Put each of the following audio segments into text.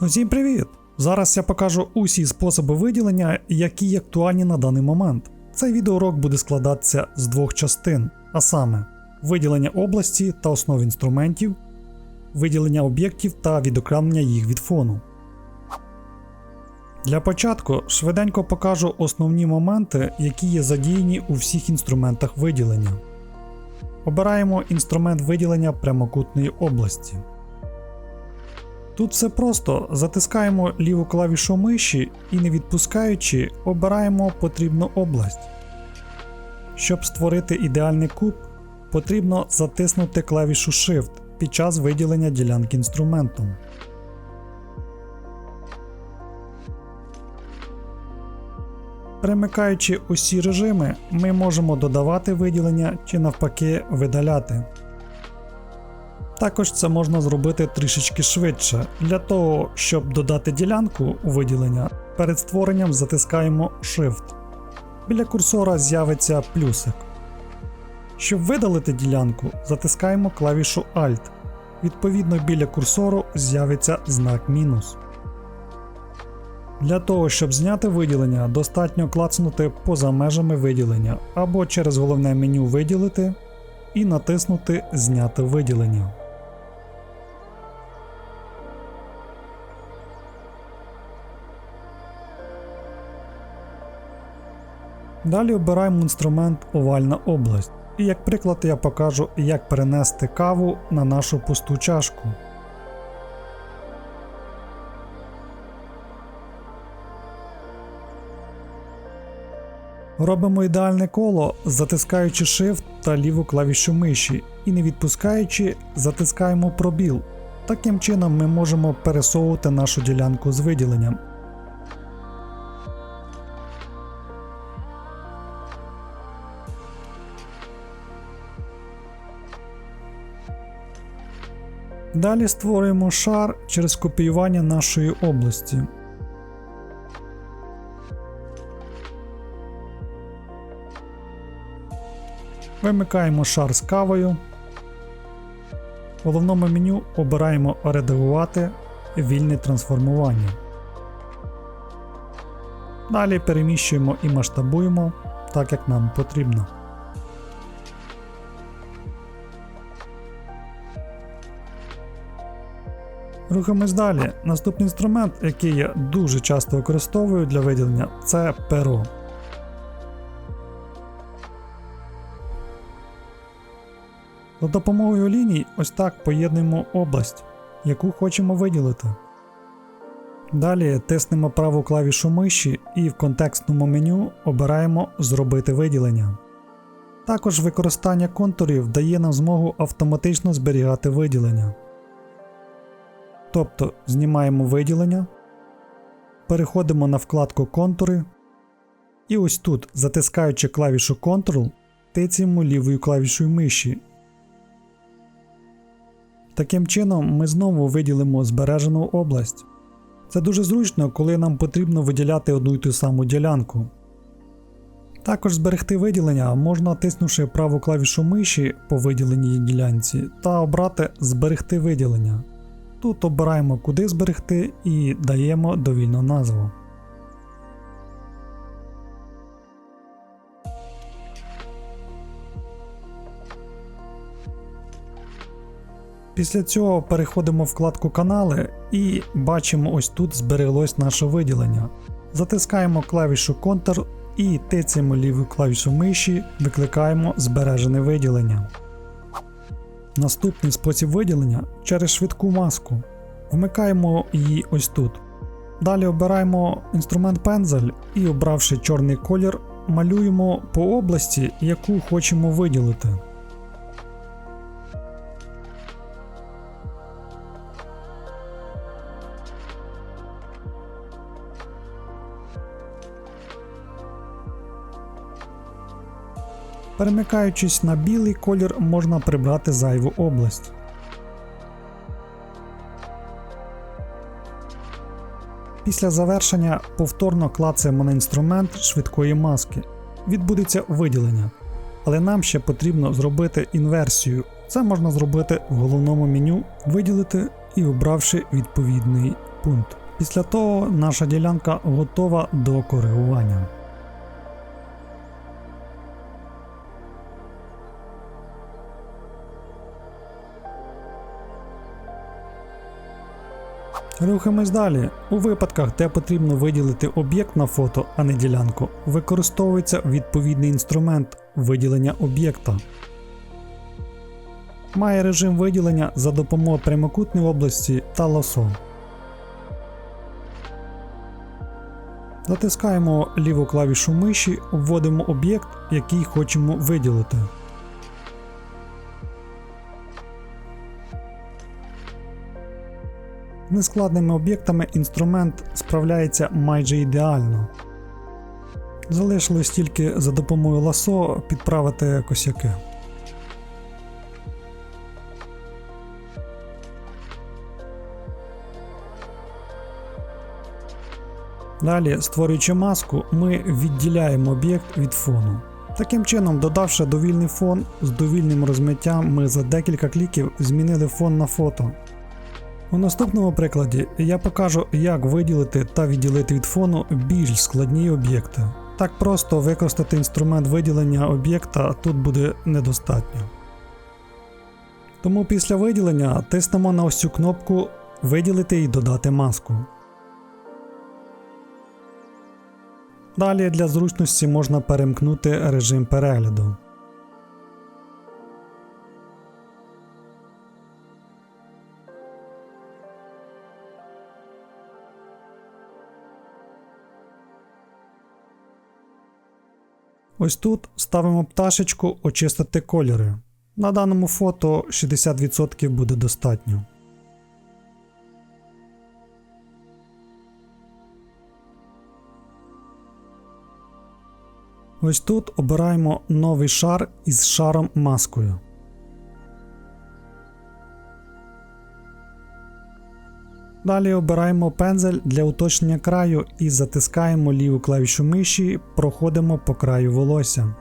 Усім привіт! Зараз я покажу усі способи виділення, які актуальні на даний момент. Цей відеоурок буде складатися з двох частин, а саме виділення області та основ інструментів, виділення об'єктів та відокремлення їх від фону. Для початку швиденько покажу основні моменти, які є задіяні у всіх інструментах виділення. Обираємо інструмент виділення прямокутної області. Тут все просто затискаємо ліву клавішу миші і не відпускаючи, обираємо потрібну область. Щоб створити ідеальний куб, потрібно затиснути клавішу Shift під час виділення ділянки інструментом. Перемикаючи усі режими, ми можемо додавати виділення чи навпаки видаляти. Також це можна зробити трішечки швидше. Для того, щоб додати ділянку у виділення, перед створенням затискаємо Shift. Біля курсора з'явиться плюсик. Щоб видалити ділянку, затискаємо клавішу Alt. Відповідно, біля курсору з'явиться знак мінус. Для того, щоб зняти виділення, достатньо клацнути поза межами виділення або через головне меню виділити і натиснути Зняти виділення. Далі обираємо інструмент Овальна область. І як приклад я покажу, як перенести каву на нашу пусту чашку. Робимо ідеальне коло, затискаючи Shift та ліву клавішу миші і не відпускаючи, затискаємо пробіл. Таким чином ми можемо пересовувати нашу ділянку з виділенням. Далі створюємо шар через копіювання нашої області. Вимикаємо шар з кавою. В головному меню обираємо Редагувати вільне трансформування. Далі переміщуємо і масштабуємо так, як нам потрібно. Рухаємось далі. Наступний інструмент, який я дуже часто використовую для виділення, це перо. За допомогою ліній ось так поєднуємо область, яку хочемо виділити. Далі тиснемо праву клавішу миші і в контекстному меню обираємо Зробити виділення. Також використання контурів дає нам змогу автоматично зберігати виділення. Тобто знімаємо виділення, переходимо на вкладку Контури, і ось тут, затискаючи клавішу Ctrl, тицяємо лівою клавішою миші. Таким чином ми знову виділимо збережену область. Це дуже зручно, коли нам потрібно виділяти одну й ту саму ділянку. Також зберегти виділення можна тиснувши праву клавішу миші по виділеній ділянці та обрати Зберегти виділення. Тут обираємо куди зберегти і даємо довільну назву. Після цього переходимо в вкладку Канали і бачимо ось тут збереглось наше виділення. Затискаємо клавішу Ctrl і тицяємо ліву клавішу миші, викликаємо збережене виділення. Наступний спосіб виділення через швидку маску. Вмикаємо її ось тут. Далі обираємо інструмент пензель і, обравши чорний колір, малюємо по області, яку хочемо виділити. Перемикаючись на білий колір, можна прибрати зайву область. Після завершення повторно клацаємо на інструмент швидкої маски. Відбудеться виділення. Але нам ще потрібно зробити інверсію. Це можна зробити в головному меню, виділити і обравши відповідний пункт. Після того наша ділянка готова до коригування. Рухаємось далі. У випадках, де потрібно виділити об'єкт на фото, а не ділянку, використовується відповідний інструмент виділення об'єкта. Має режим виділення за допомогою прямокутної області та лосо. Затискаємо ліву клавішу миші, вводимо об'єкт, який хочемо виділити. Нескладними об'єктами інструмент справляється майже ідеально. Залишилось тільки за допомогою ласо підправити косяки. Далі, створюючи маску, ми відділяємо об'єкт від фону. Таким чином, додавши довільний фон з довільним розмиттям, ми за декілька кліків змінили фон на фото. У наступному прикладі я покажу, як виділити та відділити від фону більш складні об'єкти. Так просто використати інструмент виділення об'єкта тут буде недостатньо. Тому після виділення тиснемо на ось цю кнопку Виділити і додати маску. Далі для зручності можна перемкнути режим перегляду. Ось тут ставимо пташечку очистити кольори. На даному фото 60% буде достатньо. Ось тут обираємо новий шар із шаром маскою. Далі обираємо пензель для уточнення краю і затискаємо ліву клавішу миші, проходимо по краю волосся.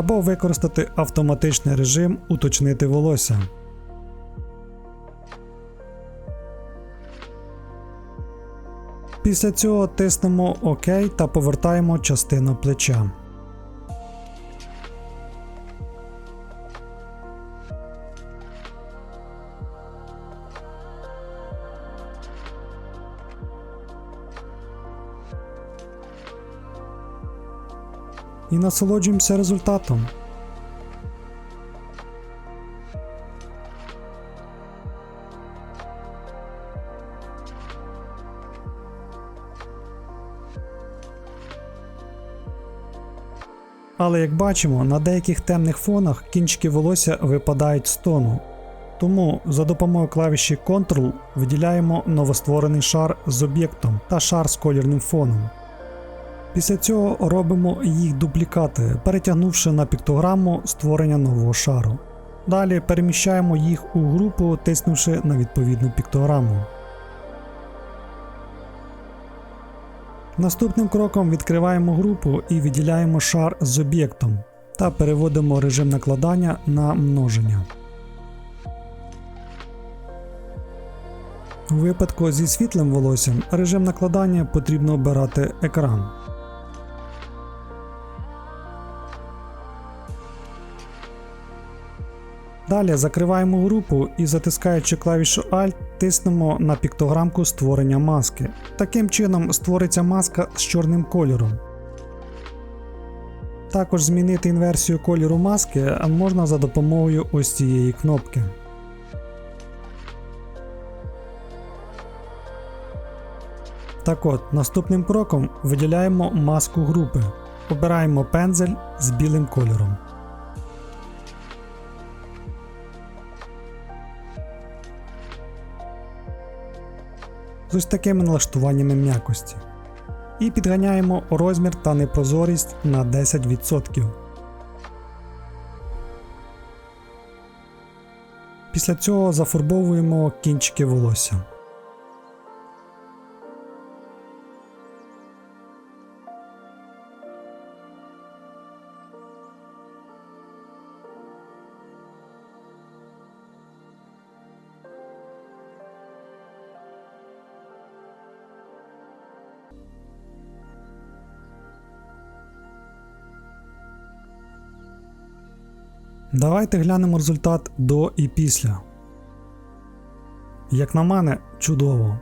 Або використати автоматичний режим уточнити волосся. Після цього тиснемо ОК та повертаємо частину плеча. І насолоджуємося результатом. Але як бачимо, на деяких темних фонах кінчики волосся випадають з тону. Тому за допомогою клавіші Ctrl виділяємо новостворений шар з об'єктом та шар з колірним фоном. Після цього робимо їх дублікати, перетягнувши на піктограму створення нового шару. Далі переміщаємо їх у групу, тиснувши на відповідну піктограму. Наступним кроком відкриваємо групу і виділяємо шар з об'єктом та переводимо режим накладання на множення. У випадку зі світлим волоссям режим накладання потрібно обирати екран. Далі закриваємо групу і затискаючи клавішу Alt, тиснемо на піктограмку створення маски. Таким чином створиться маска з чорним кольором. Також змінити інверсію кольору маски можна за допомогою ось цієї кнопки. Так от, наступним кроком виділяємо маску групи. Обираємо пензель з білим кольором. З ось такими налаштуваннями м'якості. І підганяємо розмір та непрозорість на 10%. Після цього зафарбовуємо кінчики волосся. Давайте глянемо результат до і після. Як на мене, чудово.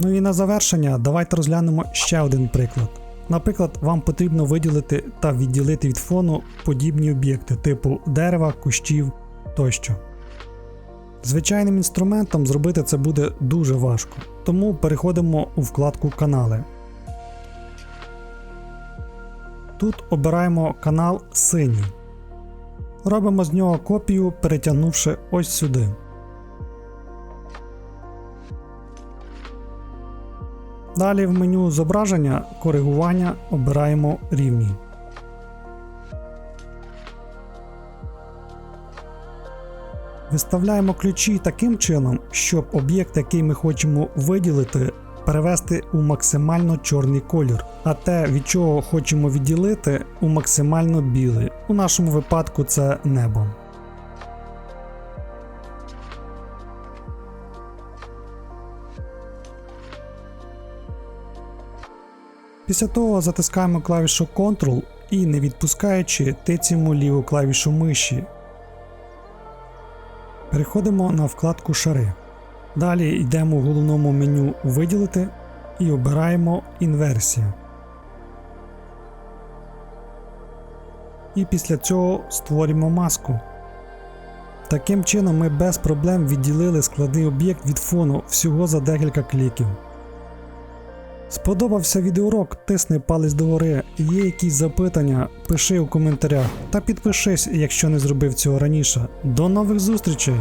Ну і на завершення давайте розглянемо ще один приклад. Наприклад, вам потрібно виділити та відділити від фону подібні об'єкти типу дерева, кущів тощо. Звичайним інструментом зробити це буде дуже важко, тому переходимо у вкладку Канали. Тут обираємо канал Синій. Робимо з нього копію, перетягнувши ось сюди. Далі в меню зображення коригування обираємо рівні. Виставляємо ключі таким чином, щоб об'єкт, який ми хочемо виділити, перевести у максимально чорний колір, а те, від чого хочемо відділити, у максимально білий. У нашому випадку це небо. Після того затискаємо клавішу Ctrl і, не відпускаючи, тицяємо ліву клавішу миші. Переходимо на вкладку Шари. Далі йдемо в головному меню Виділити і обираємо Інверсія. І після цього створюємо маску. Таким чином ми без проблем відділили складний об'єкт від фону всього за декілька кліків. Сподобався відеоурок, тисни палець догори. Є якісь запитання, пиши у коментарях та підпишись, якщо не зробив цього раніше. До нових зустрічей!